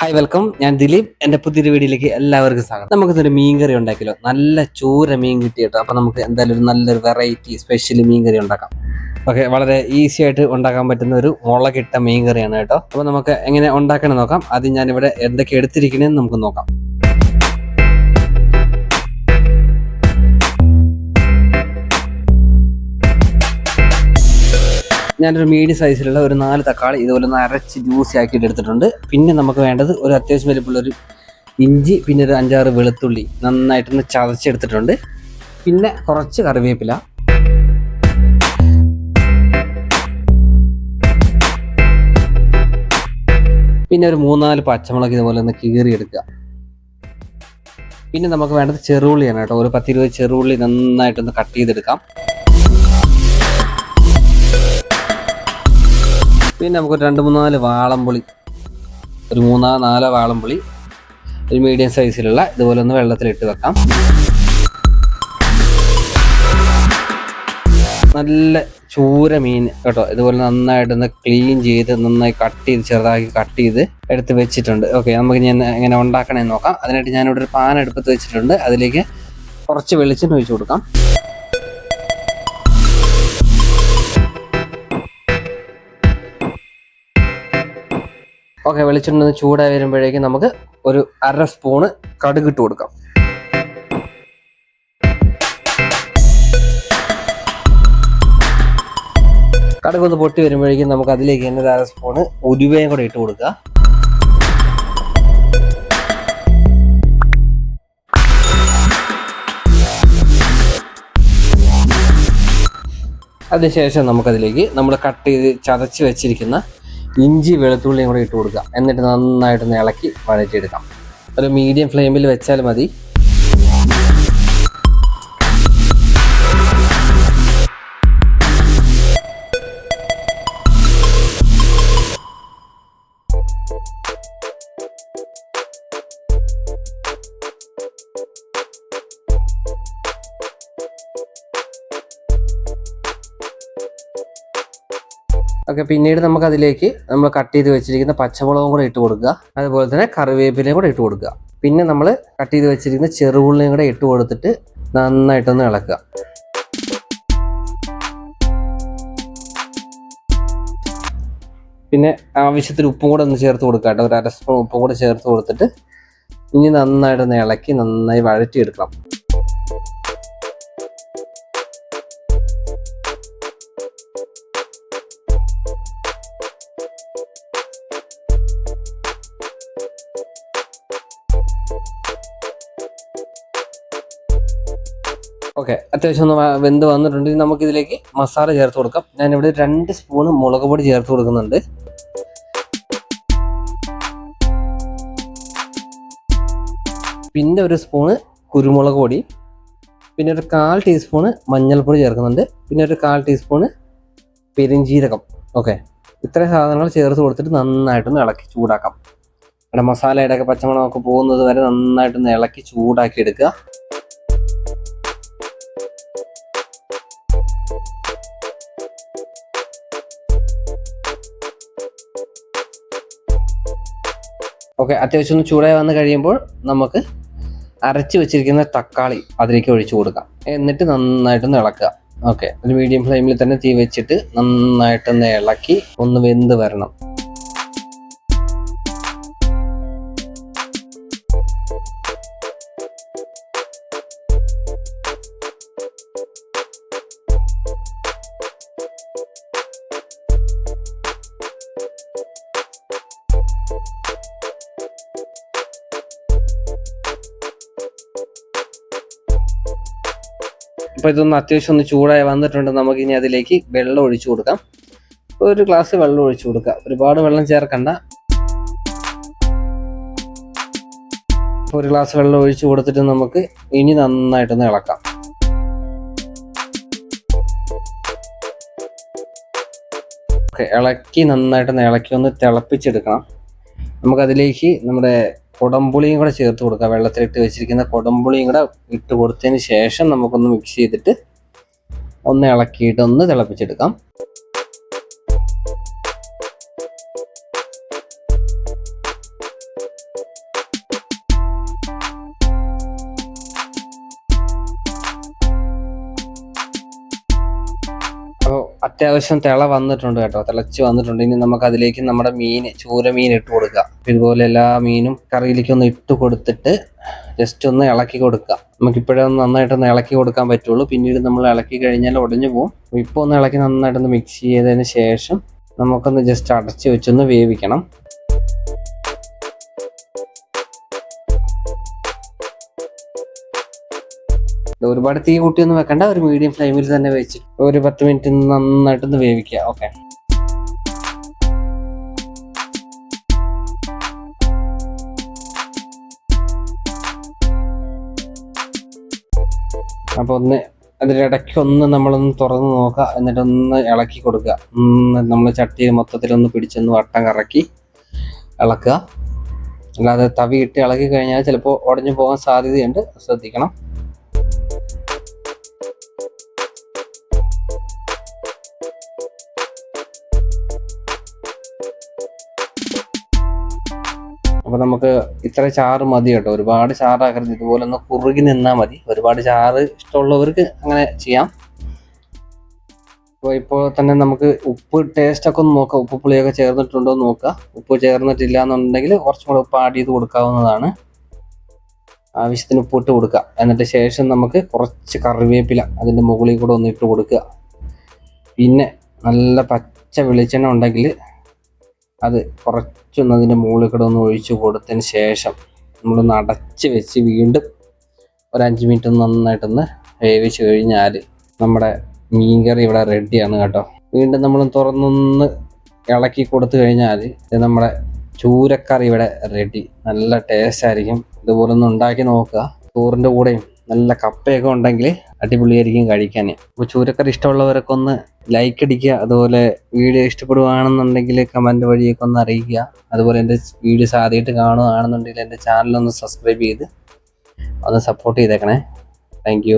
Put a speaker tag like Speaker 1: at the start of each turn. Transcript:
Speaker 1: Hi welcome ഞാൻ ദിലീപ്. എന്റെ പുതിയൊരു വീഡിയോയിലേക്ക് എല്ലാവർക്കും സ്വാഗതം. നമുക്കിതൊരു മീൻ കറി ഉണ്ടാക്കിയല്ലോ നല്ല ചൂര മീൻ കിട്ടിയിട്ടോ അപ്പൊ നമുക്ക് എന്തായാലും ഒരു നല്ലൊരു വെറൈറ്റി സ്പെഷ്യൽ മീൻ കറി ഉണ്ടാക്കാം. ഓക്കെ വളരെ ഈസി ആയിട്ട് ഉണ്ടാക്കാൻ പറ്റുന്ന ഒരു മുളകിട്ട മീൻ കറിയാണ് കേട്ടോ. അപ്പൊ നമുക്ക് എങ്ങനെ ഉണ്ടാക്കണം നോക്കാം. ആദ്യം ഞാനിവിടെ എന്തൊക്കെ എടുത്തിരിക്കണേന്ന് നമുക്ക് നോക്കാം. ഞാനൊരു മീഡിയം സൈസിലുള്ള ഒരു നാല് തക്കാളി ഇതുപോലെ ഒന്ന് അരച്ച് ജ്യൂസി ആക്കിയിട്ട് എടുത്തിട്ടുണ്ട്. പിന്നെ നമുക്ക് വേണ്ടത് ഒരു അത്യാവശ്യം വലിപ്പുള്ള ഒരു ഇഞ്ചി പിന്നെ ഒരു അഞ്ചാറ് വെളുത്തുള്ളി നന്നായിട്ടൊന്ന് ചതച്ചെടുത്തിട്ടുണ്ട്. പിന്നെ കുറച്ച് കറിവേപ്പില. പിന്നെ ഒരു മൂന്നാൽ പച്ചമുളക് ഇതുപോലെ ഒന്ന് കീറിയെടുക്കുക. പിന്നെ നമുക്ക് വേണ്ടത് ചെറുള്ളിയാണ് കേട്ടോ. ഒരു പത്തിരുപത് ചെറുള്ളി നന്നായിട്ടൊന്ന് കട്ട് ചെയ്തെടുക്കാം. പിന്നെ നമുക്ക് രണ്ട് മൂന്നാൽ വാളംപുളി. ഒരു മൂന്നാ നാലോ വാളംപുളി. ഒരു മീഡിയം സൈസിലുള്ള ഇതുപോലെ ഒന്ന് വെള്ളത്തിലിട്ട് വെക്കാം. നല്ല ചൂര മീൻ കേട്ടോ. ഇതുപോലെ നന്നായിട്ടൊന്ന് ക്ലീൻ ചെയ്ത് നന്നായി കട്ട് ചെയ്ത് ചെറുതാക്കി കട്ട് ചെയ്ത് എടുത്ത് വെച്ചിട്ടുണ്ട്. ഓക്കെ നമുക്ക് ഞാൻ എങ്ങനെ ഉണ്ടാക്കണമെന്ന് നോക്കാം. അതിനായിട്ട് ഞാനിവിടെ ഒരു പാൻ എടുപ്പത്ത് വെച്ചിട്ടുണ്ട്. അതിലേക്ക് കുറച്ച് വെളിച്ചെണ്ണ ഒഴിച്ചു കൊടുക്കാം. ഓക്കെ വെളിച്ചെണ്ണ ചൂടായി വരുമ്പോഴേക്കും നമുക്ക് ഒരു അര സ്പൂണ് കടുക് ഇട്ട് കൊടുക്കാം. കടുക് ഒന്ന് പൊട്ടി വരുമ്പോഴേക്കും നമുക്ക് അതിലേക്ക് തന്നെ ഒരു അര സ്പൂണ് ഉരുവയും കൂടെ ഇട്ട് കൊടുക്കുക. അതിനുശേഷം നമുക്കതിലേക്ക് നമ്മൾ കട്ട് ചെയ്ത് ചതച്ച് വെച്ചിരിക്കുന്ന ഇഞ്ചി വെളുത്തുള്ളിയും കൂടെ ഇട്ട് കൊടുക്കുക. എന്നിട്ട് നന്നായിട്ടൊന്ന് ഇളക്കി വഴറ്റിയെടുക്കാം. ഒരു മീഡിയം ഫ്ലെയിമിൽ വെച്ചാൽ മതി. ഓക്കെ പിന്നീട് നമുക്ക് അതിലേക്ക് നമ്മൾ കട്ട് ചെയ്ത് വെച്ചിരിക്കുന്ന പച്ചമുളകും കൂടെ ഇട്ട് കൊടുക്കുക. അതുപോലെ തന്നെ കറിവേപ്പിലയും കൂടെ ഇട്ട് കൊടുക്കുക. പിന്നെ നമ്മൾ കട്ട് ചെയ്ത് വെച്ചിരിക്കുന്ന ചെറുപുള്ളിയും കൂടെ ഇട്ട് കൊടുത്തിട്ട് നന്നായിട്ടൊന്ന് ഇളക്കുക. പിന്നെ ആവശ്യത്തിന് ഉപ്പും കൂടെ ഒന്ന് ചേർത്ത് കൊടുക്കുക കേട്ടോ. ഒരു അര സ്പൂൺ ഉപ്പും കൂടെ ചേർത്ത് കൊടുത്തിട്ട് ഇനി നന്നായിട്ടൊന്ന് ഇളക്കി നന്നായി വഴറ്റി വഴറ്റിയെടുക്കണം. ഓക്കെ അത്യാവശ്യം ഒന്ന് വെന്ത് വന്നിട്ടുണ്ടെങ്കിൽ നമുക്ക് ഇതിലേക്ക് മസാല ചേർത്ത് കൊടുക്കാം. ഞാൻ ഇവിടെ രണ്ട് സ്പൂൺ മുളക് പൊടി ചേർത്ത് കൊടുക്കുന്നുണ്ട്. പിന്നെ ഒരു സ്പൂണ് കുരുമുളക് പൊടി. പിന്നെ ഒരു കാൽ ടീസ്പൂണ് മഞ്ഞൾപ്പൊടി ചേർക്കുന്നുണ്ട്. പിന്നെ ഒരു കാൽ ടീസ്പൂണ് പെരിഞ്ജീരകം ഓക്കെ ഇത്രയും സാധനങ്ങൾ ചേർത്ത് കൊടുത്തിട്ട് നന്നായിട്ടൊന്ന് ഇളക്കി ചൂടാക്കാം. ഇവിടെ മസാലയുടെ ഒക്കെ പച്ചമണമൊക്കെ പോകുന്നത് വരെ നന്നായിട്ടൊന്ന് ഇളക്കി ചൂടാക്കി എടുക്കുക ഓക്കെ അത്യാവശ്യം ഒന്ന് ചൂടായി വന്ന് കഴിയുമ്പോൾ നമുക്ക് അരച്ച് വെച്ചിരിക്കുന്ന തക്കാളി അതിലേക്ക് ഒഴിച്ചു കൊടുക്കാം. എന്നിട്ട് നന്നായിട്ടൊന്ന് ഇളക്കുക. ഓക്കെ ഒരു മീഡിയം ഫ്ലെയിമിൽ തന്നെ തീ വെച്ചിട്ട് നന്നായിട്ടൊന്ന് ഇളക്കി ഒന്ന് വെന്ത് വരണം. അപ്പോൾ ഇതൊന്ന് അത്യാവശ്യം ഒന്ന് ചൂടായി വന്നിട്ടുണ്ട്. നമുക്കിനി അതിലേക്ക് വെള്ളം ഒഴിച്ചു കൊടുക്കാം. ഒരു ഗ്ലാസ് വെള്ളം ഒഴിച്ചു കൊടുക്കാം. ഒരുപാട് വെള്ളം ചേർക്കണ്ട. ഒരു ഗ്ലാസ് വെള്ളം ഒഴിച്ചു കൊടുത്തിട്ട് നമുക്ക് ഇനി നന്നായിട്ടൊന്ന് ഇളക്കാം. ഇളക്കി നന്നായിട്ടൊന്ന് ഇളക്കി ഒന്ന് തിളപ്പിച്ചെടുക്കണം. നമുക്കതിലേക്ക് നമ്മുടെ കുടംപുളിയും കൂടെ ചേർത്ത് കൊടുക്കുക. വെള്ളത്തിലിട്ട് വെച്ചിരിക്കുന്ന കൊടംപുളിയും കൂടെ ഇട്ട് കൊടുത്തതിന് ശേഷം നമുക്കൊന്ന് മിക്സ് ചെയ്തിട്ട് ഒന്ന് ഇളക്കിയിട്ട് ഒന്ന് തിളപ്പിച്ചെടുക്കാം. അത്യാവശ്യം തിള വന്നിട്ടുണ്ട് കേട്ടോ. തിളച്ച് വന്നിട്ടുണ്ട്. ഇനി നമുക്ക് അതിലേക്ക് നമ്മുടെ മീൻ ചൂര മീൻ ഇട്ട് കൊടുക്കുക ഇതുപോലെ എല്ലാ മീനും കറിയിലേക്ക് ഒന്ന് ഇട്ട് കൊടുത്തിട്ട് ജസ്റ്റ് ഒന്ന് ഇളക്കി കൊടുക്കുക നമുക്ക് ഇപ്പോഴേ ഒന്ന് നന്നായിട്ടൊന്ന് ഇളക്കി കൊടുക്കാൻ പറ്റുള്ളൂ. പിന്നീട് നമ്മൾ ഇളക്കി കഴിഞ്ഞാൽ ഉടഞ്ഞു പോകും ഇപ്പോൾ ഒന്ന് ഇളക്കി നന്നായിട്ടൊന്ന് മിക്സ് ചെയ്തതിന് ശേഷം നമുക്കൊന്ന് ജസ്റ്റ് അടച്ച് വെച്ചൊന്ന് വേവിക്കണം. ഒരുപാട് തീ കൂട്ടിയൊന്നും വെക്കണ്ട ഒരു മീഡിയം ഫ്ലെയിമിൽ തന്നെ വെച്ച് ഒരു പത്ത് മിനിറ്റ് നന്നായിട്ടൊന്ന് വേവിക്കുക ഓക്കെ അപ്പോൾ ഒന്ന് അതിലിടയ്ക്ക് ഒന്ന് നമ്മളൊന്ന് തുറന്ന് നോക്കുക എന്നിട്ടൊന്ന് ഇളക്കി കൊടുക്കുക. നമ്മൾ ചട്ടി മൊത്തത്തിലൊന്ന് പിടിച്ചൊന്ന് വട്ടം കറക്കി ഇളക്കുക. അല്ലാതെ തവി ഇട്ട് ഇളക്കി കഴിഞ്ഞാൽ ചിലപ്പോൾ ഉടഞ്ഞു പോകാൻ സാധ്യതയുണ്ട് ശ്രദ്ധിക്കണം. അപ്പൊ നമുക്ക് ഇത്ര ചാറ് മതി കേട്ടോ. ഒരുപാട് ചാറാക്കരുത്. ഇതുപോലെ ഒന്ന് കുറുകി നിന്നാൽ മതി. ഒരുപാട് ചാറ് ഇഷ്ടമുള്ളവർക്ക് അങ്ങനെ ചെയ്യാം. അപ്പോൾ ഇപ്പോൾ തന്നെ നമുക്ക് ഉപ്പ് ടേസ്റ്റ് ഒക്കെ ഒന്ന് നോക്കാം. ഉപ്പ് പുളിയൊക്കെ ചേർന്നിട്ടുണ്ടോ എന്ന് നോക്കുക ഉപ്പ് ചേർന്നിട്ടില്ല എന്നുണ്ടെങ്കിൽ കുറച്ചും കൂടെ ഉപ്പ് ആഡ് ചെയ്ത് കൊടുക്കാവുന്നതാണ്. ആവശ്യത്തിന് ഉപ്പ് ഇട്ട് കൊടുക്കുക. എന്നിട്ട് ശേഷം നമുക്ക് കുറച്ച് കറിവേപ്പില അതിന്റെ മുകളിൽ കൂടെ ഒന്ന് ഇട്ട് കൊടുക്കുക. പിന്നെ നല്ല പച്ച വെളിച്ചെണ്ണ ഉണ്ടെങ്കിൽ അത് കുറച്ചൊന്ന് അതിന്റെ മുകളിൽ കൂടെ ഒന്ന് ഒഴിച്ച് കൊടുത്തതിന് ശേഷം നമ്മളൊന്ന് അടച്ച് വെച്ച് വീണ്ടും ഒരു അഞ്ച് മിനിറ്റ് ഒന്ന് നന്നായിട്ടൊന്ന് വേവിച്ച് കഴിഞ്ഞാൽ നമ്മുടെ മീൻകറി ഇവിടെ റെഡിയാണ് കേട്ടോ. വീണ്ടും നമ്മൾ തുറന്നൊന്ന് ഇളക്കി കൊടുത്തു കഴിഞ്ഞാൽ നമ്മുടെ ചൂരക്കറി ഇവിടെ റെഡി. നല്ല ടേസ്റ്റ് ആയിരിക്കും. ഇതുപോലെ ഒന്ന് ഉണ്ടാക്കി നോക്കുക. ചോറിന്റെ കൂടെയും നല്ല കപ്പയൊക്കെ ഉണ്ടെങ്കിൽ അടിപൊളിയായിരിക്കും കഴിക്കാൻ. അപ്പോൾ ചൂരക്കറി ഇഷ്ടമുള്ളവരൊക്കെ ഒന്ന് ലൈക്ക് അടിക്കുക അതുപോലെ വീഡിയോ ഇഷ്ടപ്പെടുകയാണെന്നുണ്ടെങ്കിൽ കമന്റ് വഴിയൊക്കെ ഒന്ന് അറിയിക്കുക. അതുപോലെ എന്റെ വീഡിയോസ് ആദ്യമായിട്ട് കാണുകയാണെന്നുണ്ടെങ്കിൽ എന്റെ ചാനലൊന്ന് സബ്സ്ക്രൈബ് ചെയ്ത് ഒന്ന് സപ്പോർട്ട് ചെയ്തേക്കണേ. താങ്ക്